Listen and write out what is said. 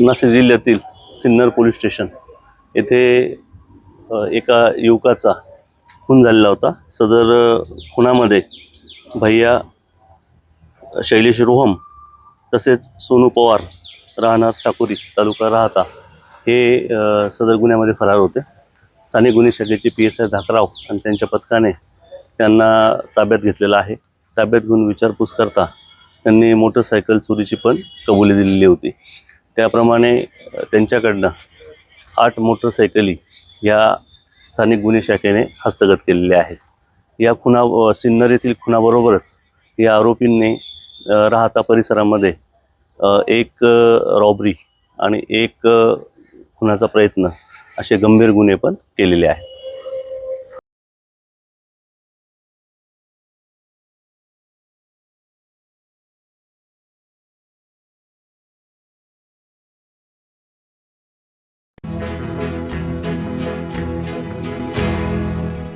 नाशिक जिल्ह्यातील Sinnar police station येथे एका युवकाचा खून झालेला होता. सदर खुनामध्ये भैया शैलेश रोहम तसेच सोनू पवार राहणार साकुरी तालुका राहता हे सदर गुन्ह्यामध्ये फरार होते. स्थानिक गुन्हे शाखेचे पी एस आय धाकराव आणि त्यांच्या पथकाने त्यांना ताब्यात घेतलेलं आहे. ताब्यात घेऊन विचारपूस करता त्यांनी मोटरसायकल चोरीची पण कबुली दिलेली होती. त्याप्रमाणे त्यांच्याकडनं आठ मोटरसायकली या स्थानिक गुन्हे शाखेने हस्तगत केलेल्या आहेत. या खुना सिन्नर येथील खुनाबरोबरच या आरोपींनी राहता परिसरामध्ये एक रॉबरी आणि एक खुनाचा प्रयत्न असे गंभीर गुन्हे पण केलेले आहेत.